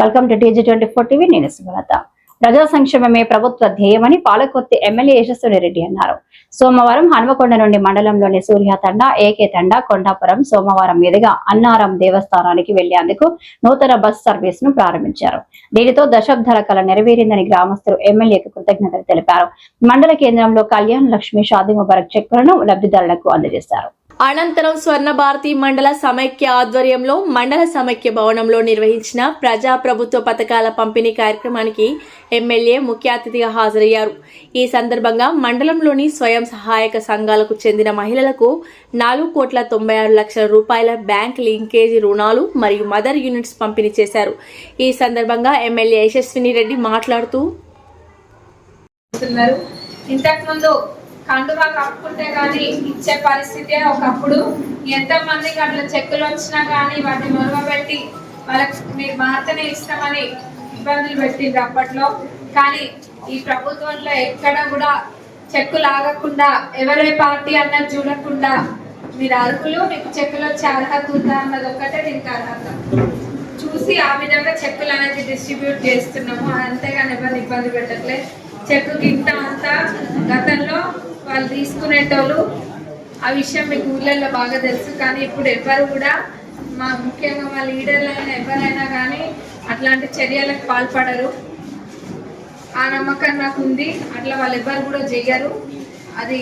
Welcome to TG twenty four TV నేను సుమలత ప్రజా సంక్షేమమే ప్రభుత్వ ధ్యేయమని పాలకొత్తి ఎమ్మెల్యే యశస్విని రెడ్డి అన్నారు. సోమవారం హనుమకొండ నుండి మండలంలోని సూర్య తండ ఏకే తండ కొండాపురం సోమవారం మీదుగా అన్నారం దేవస్థానానికి వెళ్ళేందుకు నూతన బస్ సర్వీస్ను ప్రారంభించారు. దీనితో దశాబ్దాల కళ నెరవేరిందని గ్రామస్తులు ఎమ్మెల్యేకు కృతజ్ఞతలు తెలిపారు. మండల కేంద్రంలో కళ్యాణ్ లక్ష్మి షాదీ ముబారక్ చెక్కులను లబ్ధిదారులకు అందజేశారు. అనంతరం స్వర్ణ భారతి మండల సమైక్య ఆధ్వర్యంలో మండల సమైక్య భవనంలో నిర్వహించిన ప్రజా ప్రభుత్వ పథకాల పంపిణీ కార్యక్రమానికి ఎమ్మెల్యే ముఖ్య అతిథిగా హాజరయ్యారు. ఈ సందర్భంగా మండలంలోని స్వయం సహాయక సంఘాలకు చెందిన మహిళలకు నాలుగు కోట్ల తొంభై ఆరు లక్షల రూపాయల బ్యాంక్ లింకేజీ రుణాలు మరియు మదర్ యూనిట్స్ పంపిణీ చేశారు. ఈ సందర్భంగా ఎమ్మెల్యే యశస్విని రెడ్డి మాట్లాడుతూ ఇంతకుముందు కండువా కప్పుకుంటే కానీ ఇచ్చే పరిస్థితి ఒకప్పుడు ఎంతమందికి అట్లా చెక్కులు వచ్చినా కానీ వాటిని మొరవబెట్టి వాళ్ళకి మీరు మాత్రమే ఇస్తామని ఇబ్బందులు పెట్టింది అప్పట్లో. కానీ ఈ ప్రభుత్వంలో ఎక్కడ కూడా చెక్కు లాగకుండా ఎవరే పార్టీ అన్నది చూడకుండా మీరు అర్హులు మీకు చెక్కులు వచ్చే అర్హత ఉందా అన్నది ఒక్కటే దీనికి అర్హత. చూసి ఆ విధంగా చెక్కులు అనేది డిస్ట్రిబ్యూట్ చేస్తున్నాము. అంతేగాని ఎవరిని ఇబ్బంది పెట్టట్లే. చెక్కు గింత అంతా గతంలో వాళ్ళు తీసుకునేటోళ్ళు ఆ విషయం మీకు ఊళ్ళల్లో బాగా తెలుసు. కానీ ఇప్పుడు ఎవరు కూడా మా ముఖ్యంగా మా లీడర్లైనా ఎవరైనా కానీ అట్లాంటి చర్యలకు పాల్పడరు. ఆ నమ్మకం నాకు ఉంది. అట్లా వాళ్ళు ఎవరు కూడా చెయ్యరు అది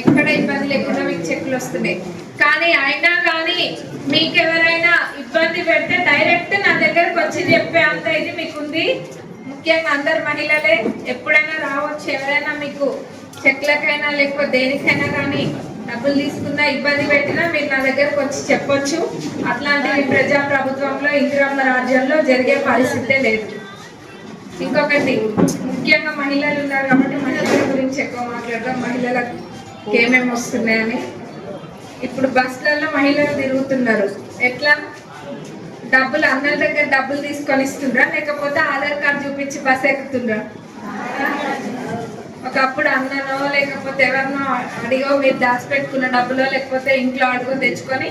ఎక్కడ ఇబ్బంది లేకుండా మీకు చెక్కులు వస్తున్నాయి. కానీ అయినా కానీ మీకు ఎవరైనా ఇబ్బంది పెడితే డైరెక్ట్ నా దగ్గరకు వచ్చి చెప్పే అంత ఇది మీకుంది. ముఖ్యంగా అందరు మహిళలే ఎప్పుడైనా రావచ్చు ఎవరైనా మీకు చెక్లకైనా లేకపోతే దేనికైనా కానీ డబ్బులు తీసుకున్నా ఇబ్బంది పెట్టినా మీరు నా దగ్గరకు వచ్చి చెప్పొచ్చు. అట్లాంటివి ప్రజా ప్రభుత్వంలో ఇందిరమ్మ రాజ్యంలో జరిగే పరిస్థితే లేదు. ఇంకొకటి ముఖ్యంగా మహిళలు ఉన్నారు కాబట్టి మహిళల గురించి ఎక్కువ మాట్లాడదాం. మహిళలకు ఏమేమి వస్తున్నాయని. ఇప్పుడు బస్సులలో మహిళలు తిరుగుతున్నారు. ఎట్లా? డబ్బులు అందరి దగ్గర డబ్బులు తీసుకొని ఇస్తుండ్రా? లేకపోతే ఆధార్ కార్డు చూపించి బస్ ఎక్కుతుండ్రా? ఒకప్పుడు అన్ననో లేకపోతే ఎవరినో అడిగో మీరు దాచిపెట్టుకున్న డబ్బులో లేకపోతే ఇంట్లో అడుగు తెచ్చుకొని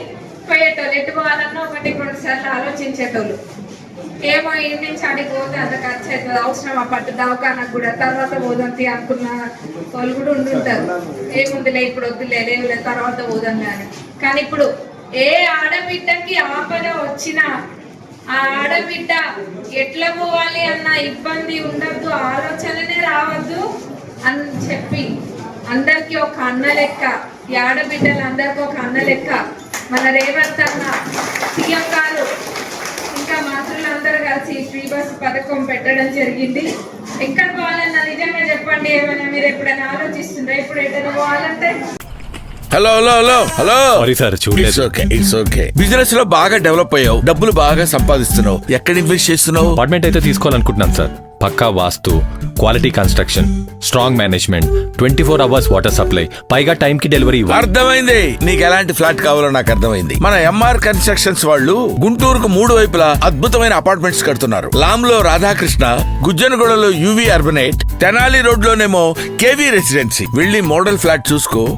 పోయేటోళ్ళు ఎటు పోవాలన్నా ఒకటి రెండు సార్లు ఆలోచించేటోళ్ళు. ఏమో ఇంటి నుంచి అడిగి పోతే అంత ఖర్చు అవుతుంది అవసరం ఆ పట్టు దవాఖానకు కూడా తర్వాత పోదంతి అనుకున్న వాళ్ళు కూడా ఉండుంటారు. ఏముందిలే ఇప్పుడు వద్దులే లేవులే తర్వాత పోదాం కానీ కానీ ఇప్పుడు ఏ ఆడబిడ్డకి ఆపద వచ్చినా ఆ ఆడబిడ్డ ఎట్లా పోవాలి అన్న ఇబ్బంది ఉండద్దు ఆలోచననే రావద్దు. అని చెప్పి అందరికి ఒక అన్న లెక్క ఈ ఆడబిడ్డలు అందరికి ఒక అన్న లెక్క. మన రేవంత్ అన్న సీఎం గారు ఇంకా మంత్రులందరూ కలిసి ఫ్రీ బస్ పథకం పెట్టడం జరిగింది. ఎక్కడ పోవాలన్నా నిజంగా చెప్పండి ఏమైనా మీరు ఎప్పుడైనా ఆలోచిస్తుండ్రా? ఇప్పుడు ఎక్కడ పోవాలంటే? Hello hello hello hello sorry sir it's చూడలేదు ఓకే ఇట్స్ ఓకే బిజినెస్లో బాగా డెవలప్ అయ్యావు డబ్బులు బాగా సంపాదిస్తున్నావు. ఎక్కడ ఇన్వెస్ట్ చేస్తున్నావు? అపార్ట్మెంట్ అయితే తీసుకోవాలనుకుంటున్నాను సార్ పక్కా vastu quality construction strong management twenty four hours water supply పైగా టైం కి డెలివరీ ఇవ్వాలి. అర్థమైంది. నీకు ఎలాంటి ఫ్లాట్ కావాలో నాకు అర్థమైంది. మన ఎంఆర్ కన్స్ట్రక్షన్స్ వాళ్ళు గుంటూరుకు మూడు వైపులా అద్భుతమైన అపార్ట్మెంట్స్ కడుతున్నారు. లామ్లో రాధాకృష్ణ గుజ్జనగూడలో యువి అర్బనేట్ తెనాలి రోడ్ లోనేమో కేవీ రెసిడెన్సీ వెళ్ళి మోడల్ ఫ్లాట్ చూసుకో.